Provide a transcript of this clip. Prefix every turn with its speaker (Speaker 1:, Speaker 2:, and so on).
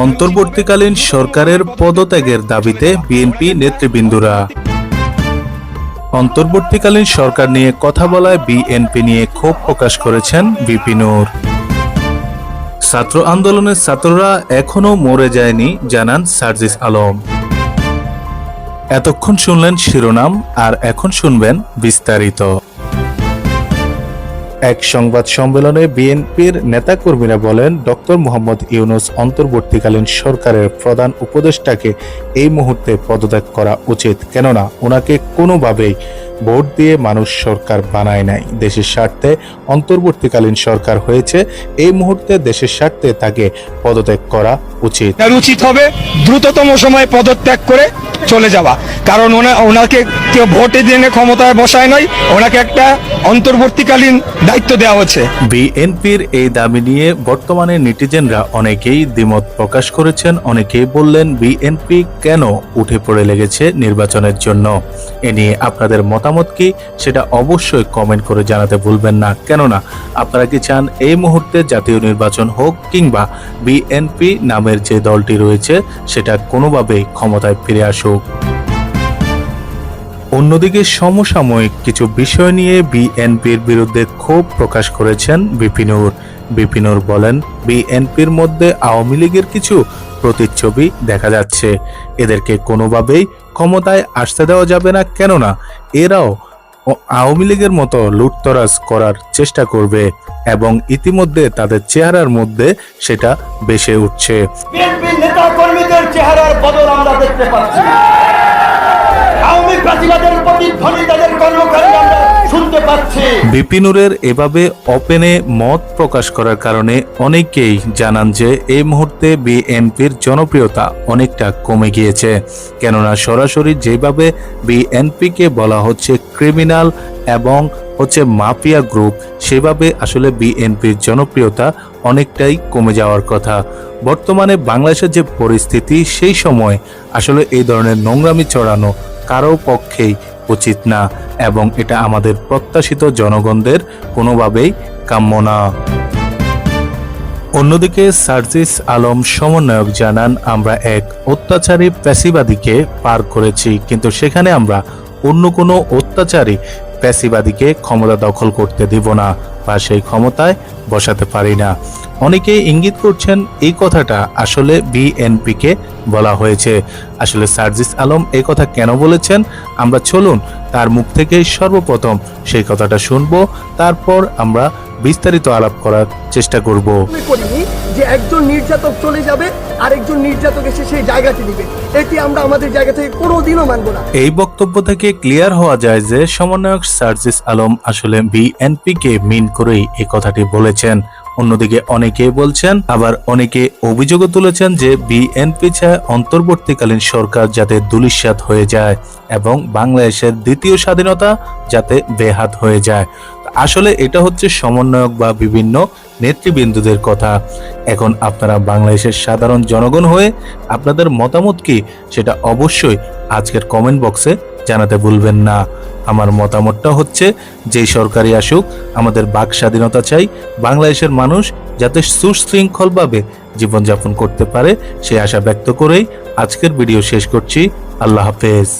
Speaker 1: অন্তর্বর্তীকালীন সরকারের পদত্যাগের দাবিতে বিএনপি নেতৃবৃন্দরা। অন্তর্বর্তীকালীন সরকার নিয়ে কথা বলায় বিএনপি নিয়ে ক্ষোভ প্রকাশ করেছেন বিপিনুর ছাত্র আন্দোলনের ছাত্ররা এখনও মরে যায়নি, জানান সার্জিস আলম। এতক্ষণ শুনলেন শিরোনাম, আর এখন শুনবেন বিস্তারিত। এক সংবাদ সম্মেলনে বিএনপির নেতাকর্মীরা বলেন, ডক্টর মোহাম্মদ ইউনুস অন্তর্বর্তীকালীন সরকারের প্রধান উপদেষ্টাকে এই মুহূর্তে পদত্যাগ করা উচিত, কেননা ওনাকে কোনোভাবেই ভোট দিয়ে মানুষ সরকার বানায় নাই। দেশের স্বার্থে অন্তর্বর্তীকালীন সরকার হয়েছে, এই মুহূর্তে দেশের স্বার্থে তাকে পদত্যাগ করা উচিত।
Speaker 2: উচিত হবে দ্রুততম সময়ে পদত্যাগ করে চলে যাওয়া। কারণ ওনা, ওনাকে কেউ ভোটে দিয়ে ক্ষমতায় বসায় নাই, ওনাকে একটা অন্তর্বর্তীকালীন দায়িত্ব দেওয়া হচ্ছে
Speaker 1: বিএনপির এই দাবি নিয়ে বর্তমানে নেটিজেনরা অনেকেই দ্বিমত প্রকাশ করেছেন, অনেকেই বললেন বিএনপি কেন উঠে পড়ে লেগেছে নির্বাচনের জন্য। এ নিয়ে আপনাদের মতামত কি, সেটা অবশ্যই কমেন্ট করে জানাতে ভুলবেন না। কেননা, আপনারা কি চান এই মুহূর্তে জাতীয় নির্বাচন হোক কিংবা বিএনপি নামের যে দলটি রয়েছে, সেটা কোনোভাবেই ক্ষমতায় ফিরে আসুক। অন্যদিকে সমসাময়িক কিছু বিষয় নিয়ে বিএনপির বিরুদ্ধে ক্ষোভ প্রকাশ করেছেন বিপিনুর। বিপিনুর বলেন, বিএনপির মধ্যে আওয়ামী লীগের কিছু প্রতিচ্ছবি দেখা যাচ্ছে। এদেরকে কোনোভাবেই ক্ষমতায় আসতে দেওয়া যাবে না, কেননা এরাও আওয়ামী লীগের মতো লুটতরাজ করার চেষ্টা করবে এবং ইতিমধ্যে তাদের চেহারার মধ্যে সেটা বেসে উঠছে।
Speaker 3: চেহারার বদল আমরা দেখতে পাচ্ছি।
Speaker 1: বিপিনুরের এভাবে ওপেনে মত প্রকাশ করার কারণে অনেকেই জানান যে এই মুহূর্তে বিএনপির জনপ্রিয়তা অনেকটা কমে গিয়েছে। কেননা সরাসরি যেভাবে বিএনপিকে বলা হচ্ছে ক্রিমিনাল এবং হচ্ছে মাফিয়া গ্রুপ, সেভাবে আসলে বিএনপির জনপ্রিয়তা অনেকটাই কমে যাওয়ার কথা। বর্তমানে বাংলাদেশের যে পরিস্থিতি, সেই সময় আসলে এই ধরনের নোংরামি চড়ানো কারও পক্ষেই উচিত না এবং এটা আমাদের প্রত্যাশিত জনগণদের কোনোভাবেই কাম্য না। অন্যদিকে সার্জিস আলম সমন্বয়ক জানান, আমরা এক অত্যাচারী প্যাসিবাদীকে পার করেছি, কিন্তু সেখানে আমরা অন্য কোনো অত্যাচারী প্যাসিবাদীকে ক্ষমতা দখল করতে দিব না বা সেই ক্ষমতায় বসাতে পারি না। অনেকে ইঙ্গিত করছেন এই কথাটা আসলে বিএনপিকে বলা হয়েছে। আসলে সার্জিস আলম এই কথা কেন বলেছেন? আমরা চলুন তার মুখ থেকে সর্বপ্রথম সেই কথাটা শুনব। তারপর আমরা বিস্তারিত আলাপ করার চেষ্টা করব।
Speaker 4: করিনি যে একজন নির্যাতক চলে যাবে আরেকজন নির্যাতক এসে সেই জায়গাটি দিবে। এটি আমরা আমাদের জায়গা থেকে কোনোদিনও মানব না।
Speaker 1: এই বক্তব্য থেকে ক্লিয়ার হওয়া যায় যে সমন্বয়ক সার্জিস আলম আসলে বিএনপি কে মিন করেই এই কথাটি বলেছেন। অন্যদিকে অনেকেই বলছেন আবার অনেকে অভিযোগও তুলেছেন যে বিএনপি চায় অন্তর্বর্তীকালীন সরকার যাতে দুলিশ্বাত হয়ে যায় এবং বাংলাদেশের দ্বিতীয় স্বাধীনতা যাতে বেহাত হয়ে যায়। আসলে এটা হচ্ছে সমন্বয়ক বা বিভিন্ন নেতৃবৃন্দুদের কথা। এখন আপনারা বাংলাদেশের সাধারণ জনগণ হয়ে আপনাদের মতামত কি সেটা অবশ্যই আজকের কমেন্ট বক্সে জানাতে ভুলবেন না। আমার মতামতটা হচ্ছে, যেই সরকারি আসুক, আমাদের বাক স্বাধীনতা চাই, বাংলাদেশের মানুষ যাতে সুশৃঙ্খলভাবে জীবনযাপন করতে পারে সেই আশা ব্যক্ত করেই আজকের ভিডিও শেষ করছি। আল্লাহ হাফেজ।